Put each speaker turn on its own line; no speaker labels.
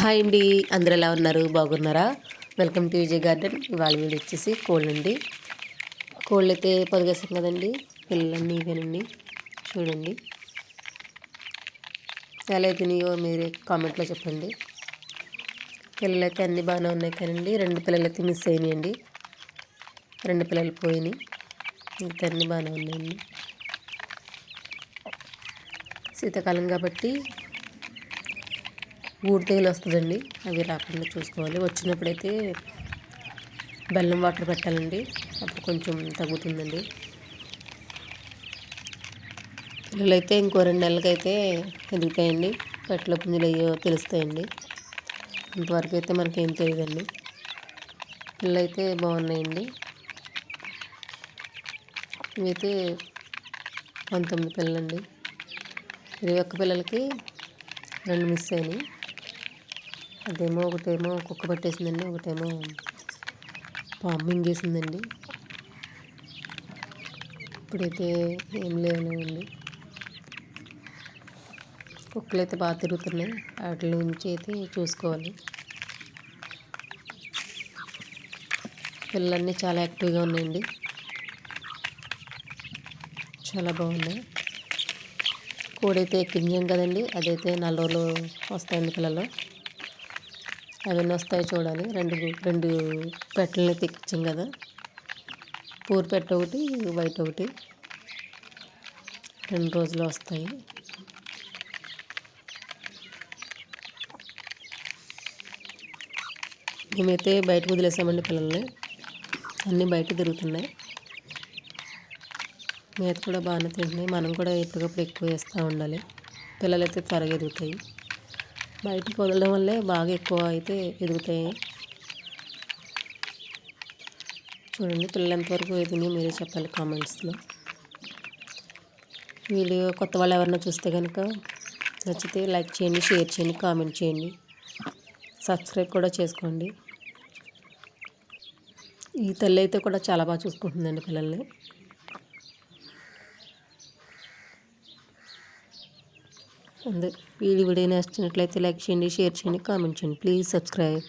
Hi అండి. అందరు ఎలా ఉన్నారు? బాగున్నారా? Welcome to Vijay Garden. ఇవాళ వీడు వచ్చేసి కోళ్ళు అండి కోళ్ళు అయితే పొదిగేసాం కదండి. పిల్లలన్నీ ఇవేనండి. చూడండి. ఎలా అయితేనాయో మీరు కామెంట్లో చెప్పండి. పిల్లలైతే అన్నీ బాగానే ఉన్నాయి కానండి. రెండు పిల్లలైతే మిస్ అయినాయండి. రెండు పిల్లలు పోయినాయి. మిగతా అన్నీ బాగానే ఉన్నాయండి. శీతాకాలం కాబట్టి ఊడి తెగులు వస్తుందండి. అవి రాకుండా చూసుకోవాలి. వచ్చినప్పుడైతే బెల్లం వాటర్ పెట్టాలండి. అప్పుడు కొంచెం తగ్గుతుందండి. పిల్లలైతే ఇంకో రెండు నెలలకైతే ఎదుగుతాయండి. పెట్టల పుంజులు అయ్యో తెలుస్తాయండి. ఇంతవరకు అయితే మనకేం తెలియదండి. పిల్లలైతే బాగున్నాయండి. ఇవైతే పంతొమ్మిది పిల్లలండి. ఇరవై ఒక్క పిల్లలకి రెండు మిస్ అయినాయి. అదేమో ఒకటేమో కుక్క పట్టేసిందండి ఒకటేమో పాము మింగేసిందండి. ఇప్పుడైతే ఏం లేవులేవండి కుక్కలు అయితే బాగా తిరుగుతున్నాయి. వాటి నుంచి అయితే చూసుకోవాలి. పిల్లలన్నీ చాలా యాక్టివ్గా ఉన్నాయండి. చాలా బాగున్నాయి. కోడైతే ఎక్కించాం కదండి అదైతే నెల రోజులు వస్తాయండి పిల్లలు. అవన్నీ వస్తాయి చూడాలి. రెండు రెండు పెట్టలని తెచ్చాం కదా. పూర్ పెట్ట ఒకటి వైట్ ఒకటి. రెండు రోజులు వస్తాయి. మేమైతే బయటకు వదిలేసామండి పిల్లల్ని. అన్నీ బయట తిరుగుతున్నాయి. మేత కూడా బాగానే తింటున్నాయి. మనం కూడా ఎప్పటికప్పుడు ఎక్కువ వేస్తూ ఉండాలి. పిల్లలైతే త్వరగా ఎదుగుతాయి. బయటకు వదలడం వల్లే బాగా ఎక్కువ అయితే ఎదుగుతాయి. చూడండి పిల్లలు ఎంతవరకు ఎదిగినాయి మీరే చెప్పాలి కామెంట్స్లో. వీడియో కొత్త వాళ్ళు ఎవరైనా చూస్తే కనుక నచ్చితే లైక్ చేయండి షేర్ చేయండి కామెంట్ చేయండి. సబ్స్క్రైబ్ కూడా చేసుకోండి. ఈ తల్లి అయితే కూడా చాలా బాగా చూసుకుంటుందండి పిల్లల్ని. అందరు వీడియో వీడియో నచ్చినట్లయితే లైక్ చేయండి షేర్ చేయండి కామెంట్ చేయండి. Please subscribe.